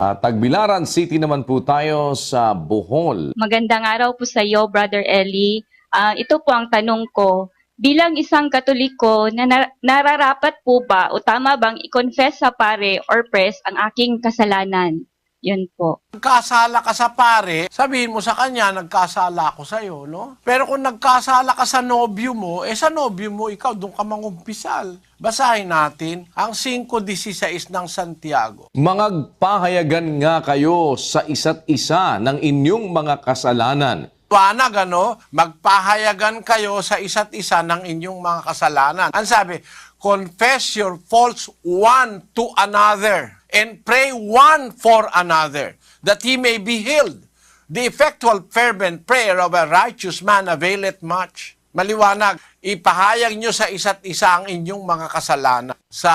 Ah, Tagbilaran City naman po tayo sa Bohol. Magandang araw po sa iyo, Brother Eli. Ah, ito po ang tanong ko. Bilang isang katoliko, na nar- nararapat po ba o tama bang i-confess sa pare or press ang aking kasalanan? Yun po. Nagkasala ka sa pare, sabihin mo sa kanya, nagkasala ako sa'yo, no? Pero kung nagkasala ka sa nobyo mo, eh sa nobyo mo, ikaw doon ka mangumpisal. Basahin natin ang 5.16 ng Santiago. Mangagpahayagan nga kayo sa isa't isa ng inyong mga kasalanan. Wanag, ano? Magpahayagan kayo sa isa't isa ng inyong mga kasalanan. Ang sabi, confess your faults one to another and pray one for another that he may be healed. The effectual fervent prayer of a righteous man availeth much. Maliwanag, ipahayag nyo sa isa't isa ang inyong mga kasalanan. Sa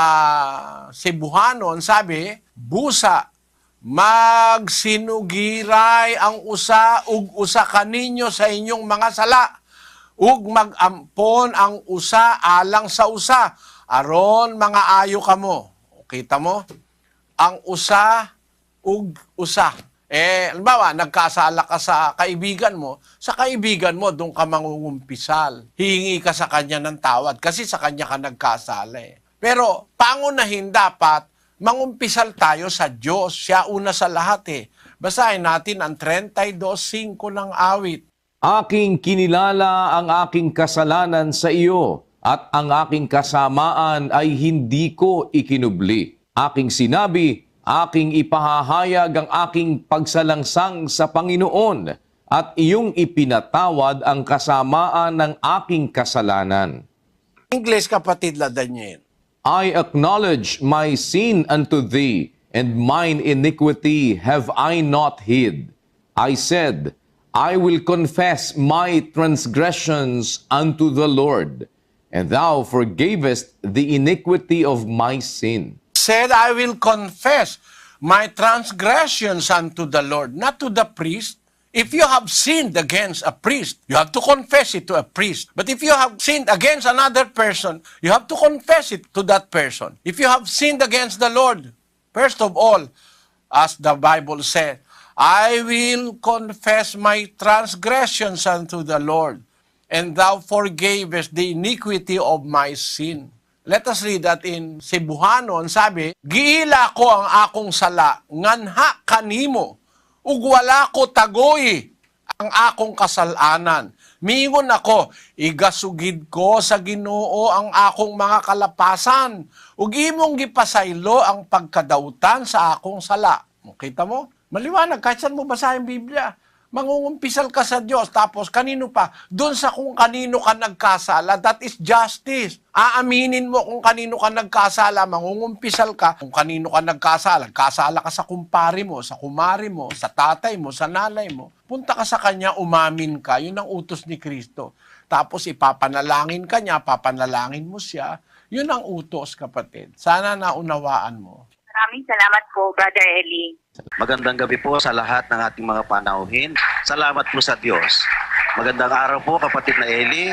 Cebuano, ang sabi, busa, magsinugiray ang usa ug usa kaninyo sa inyong mga sala ug magampon ang usa alang sa usa aron mga ayo kamo kita mo ang usa ug usa eh halimbawa nagkasala ka sa kaibigan mo sa kaibigan mo doon ka mangungumpisal hihingi ka sa kanya ng tawad kasi sa kanya ka nagkasala eh. pero pangunahin dapat mangumpisal tayo sa Diyos. Siya una sa lahat eh. Basahin natin ang 32.5 ng awit. Aking kinilala ang aking kasalanan sa iyo at ang aking kasamaan ay hindi ko ikinubli. Aking sinabi, aking ipahahayag ang aking pagsalangsang sa Panginoon at iyong ipinatawad ang kasamaan ng aking kasalanan. English kapatid la Daniel. I acknowledge my sin unto thee, and mine iniquity have I not hid. I said, I will confess my transgressions unto the Lord, and thou forgavest the iniquity of my sin. Said, I will confess my transgressions unto the Lord, not to the priest. If you have sinned against a priest, you have to confess it to a priest. But if you have sinned against another person, you have to confess it to that person. If you have sinned against the Lord, first of all, as the Bible said, I will confess my transgressions unto the Lord, and thou forgavest the iniquity of my sin. Let us read that in Cebuano. Ang sabi, Giila ko ang akong sala, nganha kanimo, ug wala ko tagoy ang akong kasalanan. Mingon ako, igasugid ko sa Ginoo ang akong mga kalapasan, ug imong gipasaylo ang pagkadautan sa akong sala. Kita mo? Maliwanag, kahit saan mo basahin Biblia. Mangungumpisal ka sa Diyos, tapos kanino pa? Doon sa kung kanino ka nagkasala, that is justice. Aaminin mo kung kanino ka nagkasala, mangungumpisal ka kung kanino ka nagkasala. Kasala ka sa kumpare mo, sa kumari mo, sa tatay mo, sa nanay mo. Punta ka sa kanya, umamin ka. Yun ang utos ni Kristo. Tapos ipapanalangin ka niya, papanalangin mo siya. Yun ang utos, kapatid. Sana naunawaan mo. Maraming salamat po, Brother Eli. Magandang gabi po sa lahat ng ating mga panauhin. Salamat po sa Diyos. Magandang araw po kapatid na Eli.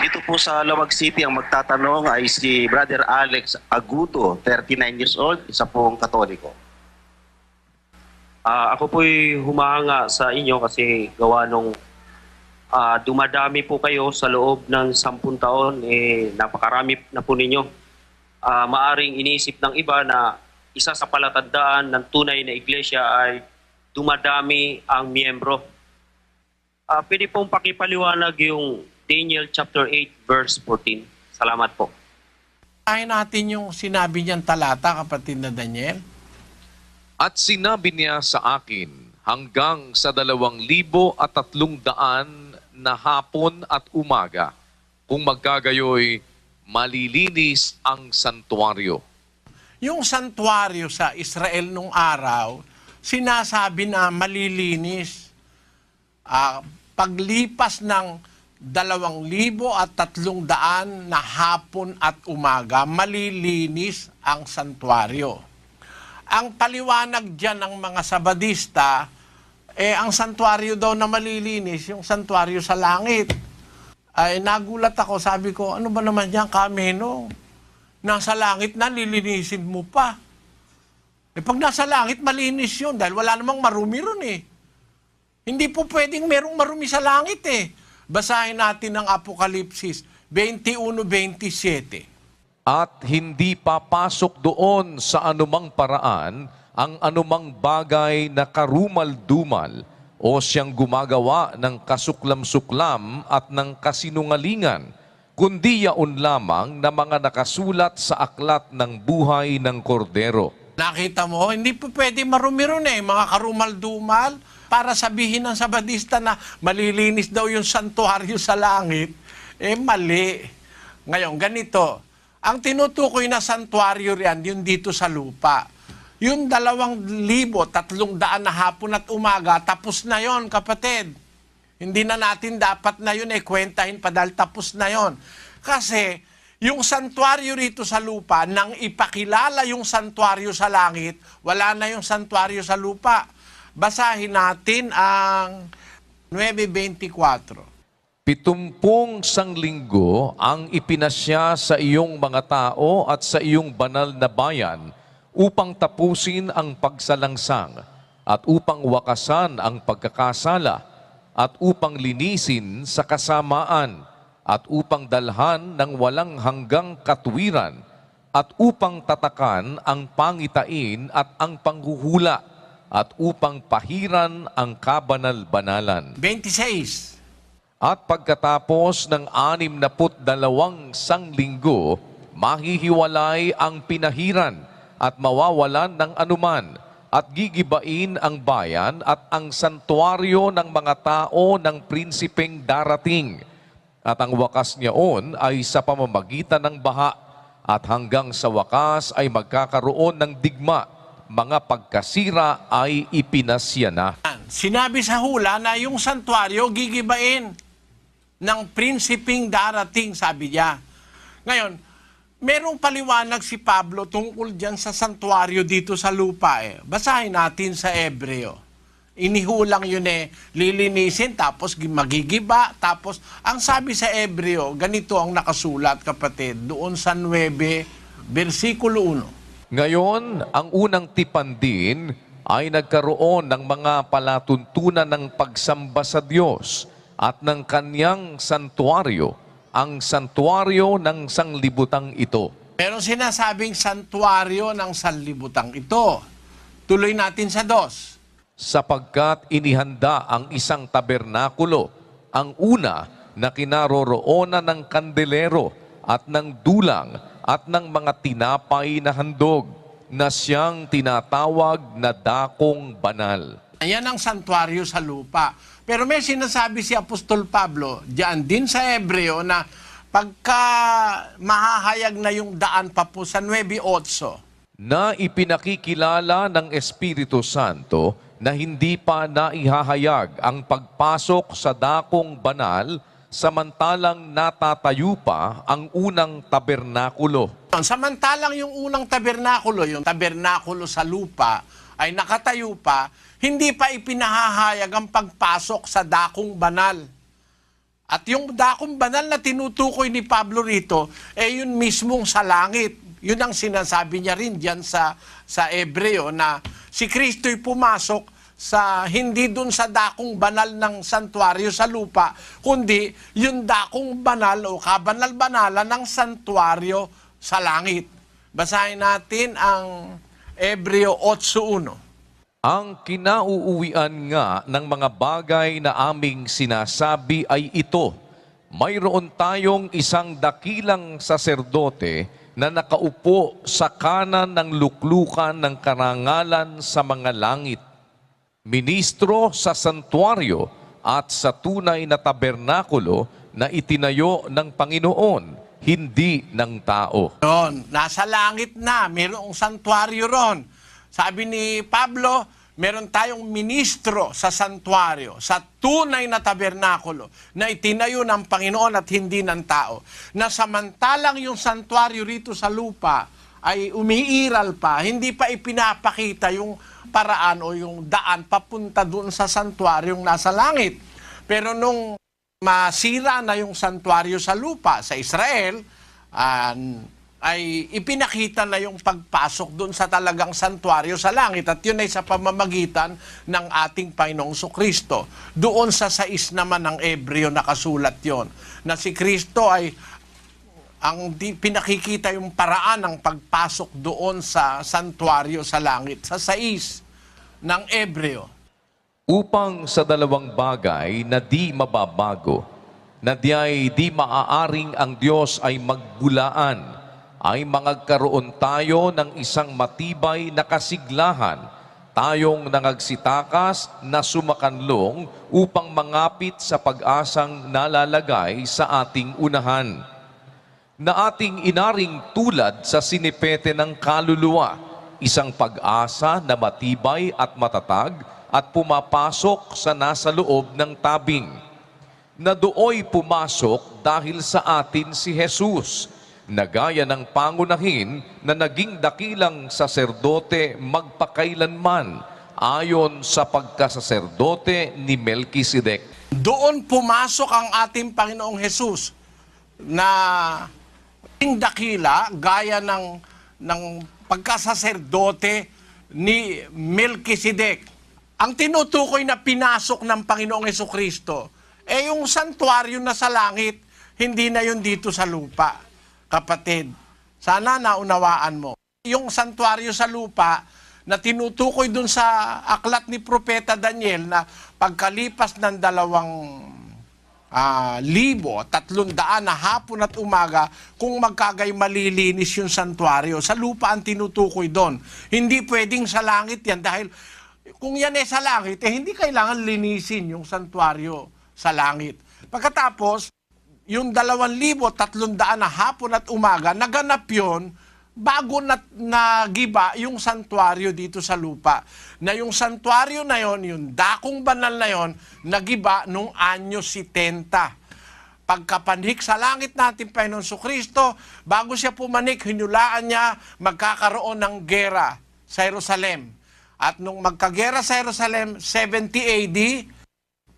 Dito po sa Lawag City ang magtatanong ay si Brother Alex Agudo, 39 years old, isa pong katoliko. Ah, ako po'y humahanga sa inyo kasi gawa nung ah, dumadami po kayo sa loob ng sampung taon, eh, napakarami na po ninyo. Ah, maaring iniisip ng iba na isa sa palatandaan ng tunay na iglesia ay dumadami ang miyembro. Ah, pwede pong pakipaliwanag yung Daniel chapter 8 verse 14. Salamat po. Basahin natin yung sinabi niyang talata, kapatid na Daniel. At sinabi niya sa akin hanggang sa dalawang libo at tatlong daan na hapon at umaga, kung magkagayoy, malilinis ang santuario. Yung santuario sa Israel nung araw, sinasabi na malilinis. Ah, paglipas ng dalawang libo at tatlong daan na hapon at umaga, malilinis ang santuario. Ang paliwanag dyan ng mga sabadista, eh, ang santuario daw na malilinis, yung santuario sa langit. Ay, nagulat ako, sabi ko, ano ba naman yan, kameno? Nasa langit na, lilinisin mo pa. Eh pag nasa langit, malinis yun dahil wala namang marumi ron eh. Hindi po pwedeng merong marumi sa langit eh. Basahin natin ang Apokalipsis 21-27. At hindi papasok doon sa anumang paraan ang anumang bagay na karumal-dumal o siyang gumagawa ng kasuklam-suklam at ng kasinungalingan, kundi yaon lamang na mga nakasulat sa aklat ng buhay ng kordero. Nakita mo, hindi po pwede marumi ron eh, mga karumal-dumal. Para sabihin ng Sabadista na malilinis daw yung santuaryo sa langit, eh mali. Ngayon, ganito, ang tinutukoy na santuaryo riyan, yun dito sa lupa. Yung dalawang libo, tatlong daan na hapon at umaga, tapos na yon kapatid. Hindi na natin dapat na yun eh kwentahin pa dahil tapos na yon. Kasi yung santuaryo rito sa lupa, nang ipakilala yung santuaryo sa langit, wala na yung santuaryo sa lupa. Basahin natin ang 9.24. Pitumpung sanglinggo ang ipinasya sa iyong mga tao at sa iyong banal na bayan upang tapusin ang pagsalangsang at upang wakasan ang pagkakasala at upang linisin sa kasamaan at upang dalhan ng walang hanggang katwiran at upang tatakan ang pangitain at ang panghuhula at upang pahiran ang kabanal-banalan. 26. At pagkatapos ng anim na put dalawang sanglinggo, mahihiwalay ang pinahiran at mawawalan ng anuman at gigibain ang bayan at ang santuaryo ng mga tao ng prinsipeng darating. At ang wakas niyaon ay sa pamamagitan ng baha at hanggang sa wakas ay magkakaroon ng digma. Mga pagkasira ay ipinasya na. Sinabi sa hula na yung santuaryo gigibain ng prinsiping darating, sabi niya. Ngayon, merong paliwanag si Pablo tungkol dyan sa santuaryo dito sa lupa. Eh. Basahin natin sa Ebreo. Inihulang yun eh, lilinisin, tapos gi- magigiba, tapos ang sabi sa Ebreo, ganito ang nakasulat kapatid, doon sa 9, versikulo 1. Ngayon, ang unang tipan din ay nagkaroon ng mga palatuntunan ng pagsamba sa Diyos at ng kanyang santuaryo, ang santuaryo ng sanglibutang ito. Meron sinasabing santuaryo ng sanlibutang ito. Tuloy natin sa dos. sapagkat inihanda ang isang tabernakulo, ang una na kinaroroonan ng kandelero at ng dulang at ng mga tinapay na handog na siyang tinatawag na dakong banal. Ayan ang santuaryo sa lupa. Pero may sinasabi si Apostol Pablo, diyan din sa Hebreo, na pagka mahahayag na yung daan pa po sa 9.8, na ipinakikilala ng Espiritu Santo na hindi pa naihahayag ang pagpasok sa dakong banal samantalang natatayo pa ang unang tabernakulo. Samantalang yung unang tabernakulo, yung tabernakulo sa lupa, ay nakatayo pa, hindi pa ipinahahayag ang pagpasok sa dakong banal. At yung dakong banal na tinutukoy ni Pablo rito, eh yun mismong sa langit. Yun ang sinasabi niya rin diyan sa, sa Ebreo na si Kristo'y pumasok sa hindi dun sa dakong banal ng santuaryo sa lupa, kundi yung dakong banal o kabanal-banalan ng santuaryo sa langit. Basahin natin ang Ebreo 8.1. Ang kinauuwian nga ng mga bagay na aming sinasabi ay ito. Mayroon tayong isang dakilang saserdote na nakaupo sa kanan ng luklukan ng karangalan sa mga langit. Ministro sa santuaryo at sa tunay na tabernakulo na itinayo ng Panginoon, hindi ng tao. Yun, nasa langit na, mayroong santuaryo ron. Sabi ni Pablo, meron tayong ministro sa santuaryo, sa tunay na tabernakulo na itinayo ng Panginoon at hindi ng tao. Na samantalang yung santuaryo rito sa lupa ay umiiral pa, hindi pa ipinapakita yung paraan o yung daan papunta doon sa santuaryong nasa langit. Pero nung masira na yung santuaryo sa lupa sa Israel, ah, ay ipinakita na yung pagpasok doon sa talagang santuario sa langit at yun ay sa pamamagitan ng ating Panginoong Kristo. Doon sa sais naman ng Ebreo nakasulat yon na si Kristo ay ang di, pinakikita yung paraan ng pagpasok doon sa santuario sa langit, sa sais ng Ebreo. Upang sa dalawang bagay na di mababago, na di ay di maaaring ang Diyos ay magbulaan, ay mangagkaroon tayo ng isang matibay na kasiglahan, tayong nangagsitakas na sumakanlong upang mangapit sa pag-asang nalalagay sa ating unahan. Na ating inaring tulad sa sinipete ng kaluluwa, isang pag-asa na matibay at matatag at pumapasok sa nasa loob ng tabing. Na dooy pumasok dahil sa atin si Jesus, na gaya ng pangunahin na naging dakilang saserdote magpakailanman ayon sa pagkasaserdote ni Melkisedek. Doon pumasok ang ating Panginoong Jesus na dakila gaya ng ng pagkasaserdote ni Melchizedek. Ang tinutukoy na pinasok ng Panginoong Heso Kristo eh yung santuario na sa langit, hindi na yun dito sa lupa. Kapatid, sana naunawaan mo. Yung santuario sa lupa na tinutukoy dun sa aklat ni Propeta Daniel na pagkalipas ng dalawang ah, libo, tatlong daan na hapon at umaga, kung magkagay malilinis yung santuario. Sa lupa ang tinutukoy doon. Hindi pwedeng sa langit yan dahil kung yan eh sa langit, eh hindi kailangan linisin yung santuario sa langit. Pagkatapos, yung dalawang libo, tatlong daan na hapon at umaga, naganap yun bago na nagiba yung santuario dito sa lupa. Na yung santuario na yon, yung dakong banal na yon, nagiba nung anyo 70. Pagkapanhik sa langit natin, Panginoon so Kristo, bago siya pumanik, hinulaan niya magkakaroon ng gera sa Jerusalem. At nung magkagera sa Jerusalem, 70 AD,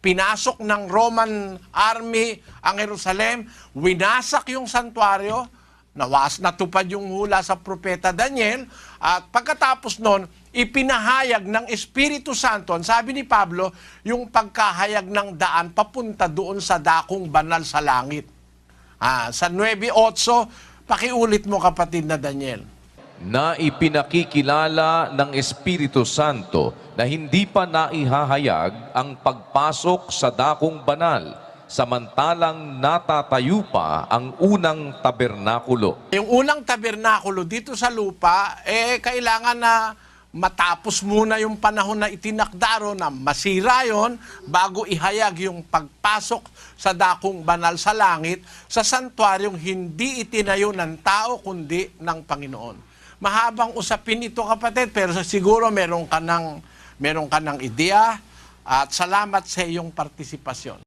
pinasok ng Roman army ang Jerusalem, winasak yung santuario, nawas natupad yung hula sa propeta Daniel, at pagkatapos nun, ipinahayag ng Espiritu Santo, sabi ni Pablo, yung pagkahayag ng daan papunta doon sa dakong banal sa langit. Ah, sa 9.8, pakiulit mo kapatid na Daniel. Na ipinakikilala ng Espiritu Santo na hindi pa naihahayag ang pagpasok sa dakong banal samantalang natatayo pa ang unang tabernakulo. Yung unang tabernakulo dito sa lupa, eh kailangan na matapos muna yung panahon na itinakdaro na masira yon bago ihayag yung pagpasok sa dakong banal sa langit sa santuaryong hindi itinayo ng tao kundi ng Panginoon. Mahabang usapin ito kapatid pero siguro meron ka ng, meron ka ng ideya at salamat sa iyong partisipasyon.